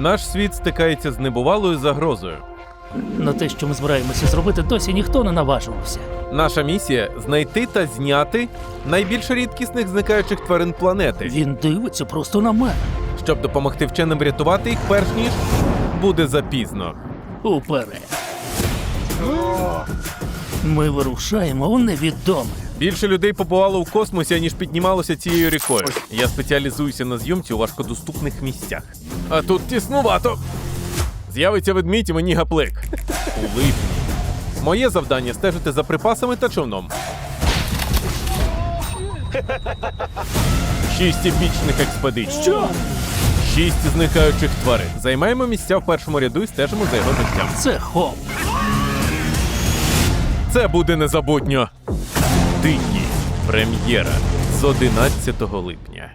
Наш світ стикається з небувалою загрозою. На те, що ми збираємося зробити, досі ніхто не наважувався. Наша місія знайти та зняти найбільш рідкісних зникаючих тварин планети, Він дивиться просто на мене. щоб допомогти вченим врятувати їх, перш ніж буде запізно. Уперед. Ми вирушаємо у невідоме. Більше людей побувало в космосі, ніж піднімалося цією рікою. Я спеціалізуюся на зйомці у важкодоступних місцях. А тут тіснувато. З'явиться ведмідь і мені гаплик. У липні. Моє завдання стежити за припасами та човном. Шість епічних експедицій. Що? Шість зникаючих тварин. Займаємо місця в першому ряду і стежимо за його життям. Це хоп. Це буде незабутньо. Дикі. Прем'єра з 11 липня.